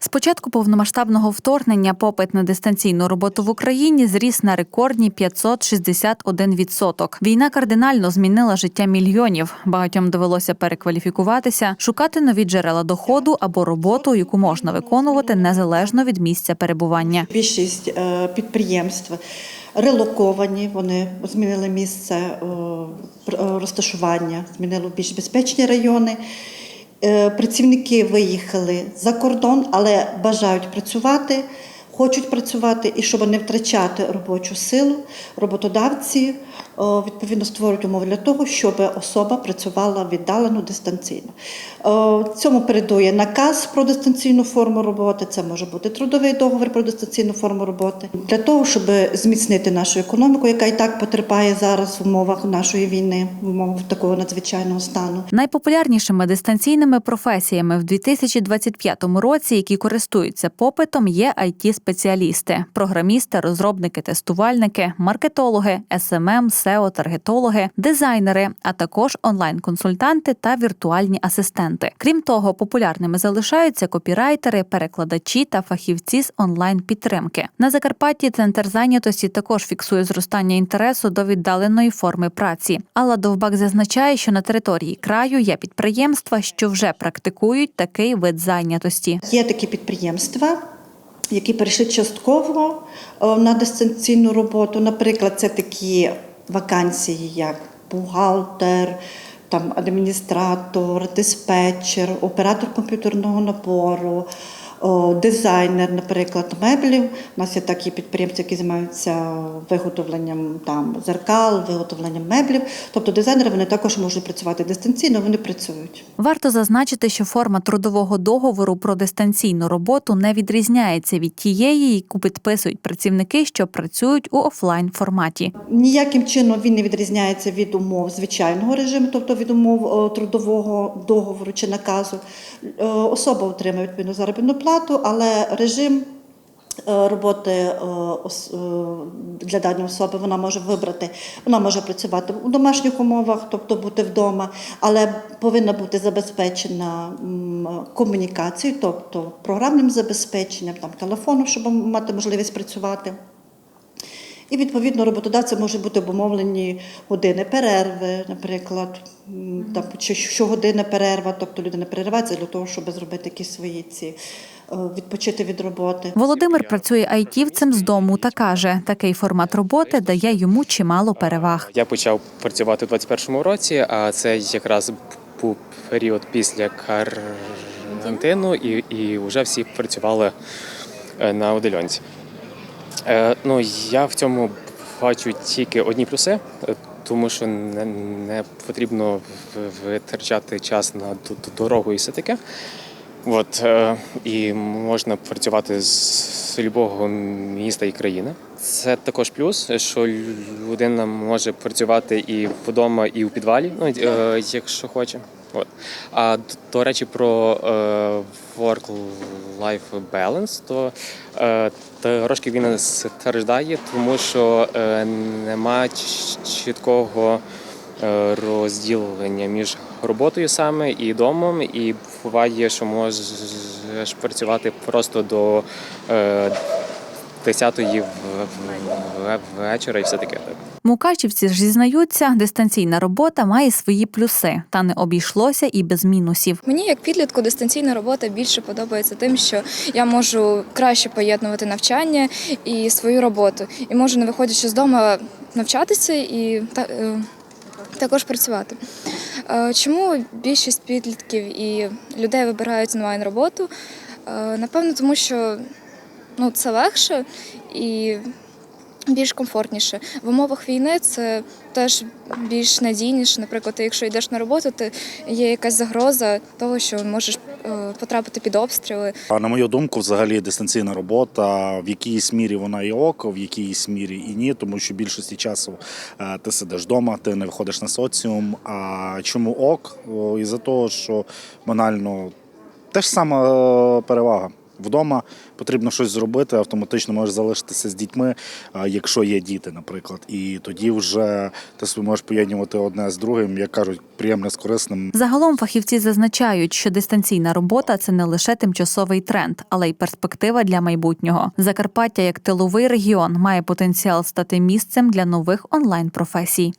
З початку повномасштабного вторгнення попит на дистанційну роботу в Україні зріс на рекордні 561%. Війна кардинально змінила життя мільйонів. Багатьом довелося перекваліфікуватися, шукати нові джерела доходу або роботу, яку можна виконувати незалежно від місця перебування. Більшість е, підприємств релоковані, вони змінили місце е, е, розташування, змінили більш безпечні райони. Е, Працівники виїхали за кордон, але бажають працювати, хочуть працювати, і щоб не втрачати робочу силу, роботодавці відповідно створюють умови для того, щоб особа працювала віддалено дистанційно. Е, Цьому передує наказ про дистанційну форму роботи. Це може бути трудовий договір про дистанційну форму роботи для того, щоб зміцнити нашу економіку, яка і так потерпає зараз в умовах нашої війни, в умовах такого надзвичайного стану. Найпопулярнішими дистанційними професіями в 2025 році, які користуються попитом, є it спеціалісти програмісти, розробники, тестувальники, маркетологи, SMM, SEO, таргетологи, дизайнери, а також онлайн-консультанти та віртуальні асистенти. Крім того, популярними залишаються копірайтери, перекладачі та фахівці з онлайн-підтримки. На Закарпатті центр зайнятості також фіксує зростання інтересу до віддаленої форми праці. Алла Довбак зазначає, що на території краю є підприємства, що вже практикують такий вид зайнятості. Є такі підприємства, які перейшли частково е, на дистанційну роботу. Наприклад, це такі вакансії, як бухгалтер, там адміністратор, диспетчер, оператор комп'ютерного набору. Дизайнер, наприклад, меблів. У нас є такі підприємці, які займаються виготовленням там зеркал, виготовленням меблів. Тобто дизайнери вони також можуть працювати дистанційно, вони працюють. Варто зазначити, що форма трудового договору про дистанційну роботу не відрізняється від тієї, яку підписують працівники, що працюють у офлайн форматі. Ніяким чином він не відрізняється від умов звичайного режиму, тобто від умов е, трудового договору чи наказу. Е, Особа отримує відповідну заробітну плату, але режим е, роботи е, е, для даної особи вона може вибрати. Вона може працювати у домашніх умовах, тобто бути вдома, але повинна бути забезпечена комунікацією, тобто програмним забезпеченням, там телефоном, щоб мати можливість працювати. І відповідно роботодавця може бути обумовлені години перерви, наприклад, там чи щогодина перерва, тобто людина переривається для того, щоб зробити якісь свої ці е, відпочити від роботи. Володимир працює айтівцем з дому та каже, такий формат роботи дає йому чимало переваг. Я почав працювати у 21-му році, а це якраз був період після карантину, і, і вже всі працювали е, на удаленці. Е, Ну, я в цьому бачу тільки одні плюси, е, тому що не, не потрібно витрачати час на дорогу і все таке. От, е, і можна працювати з, любого міста і країни. Це також плюс, що людина може працювати і вдома, і у підвалі, ну, якщо хоче. От. А до речі, про е, work-life balance, то е, трошки він страждає, тому що е, нема чіткого е, розділення між роботою саме і домом, і буває, що можеш працювати просто до е, 10-ї в- в- в- вечора і все таке. Мукачівці ж зізнаються, дистанційна робота має свої плюси, та не обійшлося і без мінусів. Мені як підлітку дистанційна робота більше подобається тим, що я можу краще поєднувати навчання і свою роботу, і можу, не виходячи з дому, навчатися і та, е, також працювати. Е, Чому більшість підлітків і людей вибирають онлайн роботу? Е, Напевно, тому що ну, це легше і більш комфортніше. В умовах війни це теж більш надійніше. Наприклад, ти, якщо йдеш на роботу, ти є якась загроза того, що можеш е, потрапити під обстріли. А на мою думку, взагалі дистанційна робота в якійсь мірі вона і ок, в якійсь мірі і ні, тому що більшості часу е, ти сидиш вдома, ти не виходиш на соціум. А чому ок? О, Із-за того, що банально теж сама е, перевага. Вдома, потрібно щось зробити, автоматично можеш залишитися з дітьми, а, якщо є діти, наприклад. І тоді вже ти можеш поєднувати одне з другим, як кажуть, приємне з корисним. Загалом фахівці зазначають, що дистанційна робота це не лише тимчасовий тренд, але й перспектива для майбутнього. Закарпаття як тиловий регіон має потенціал стати місцем для нових онлайн професій.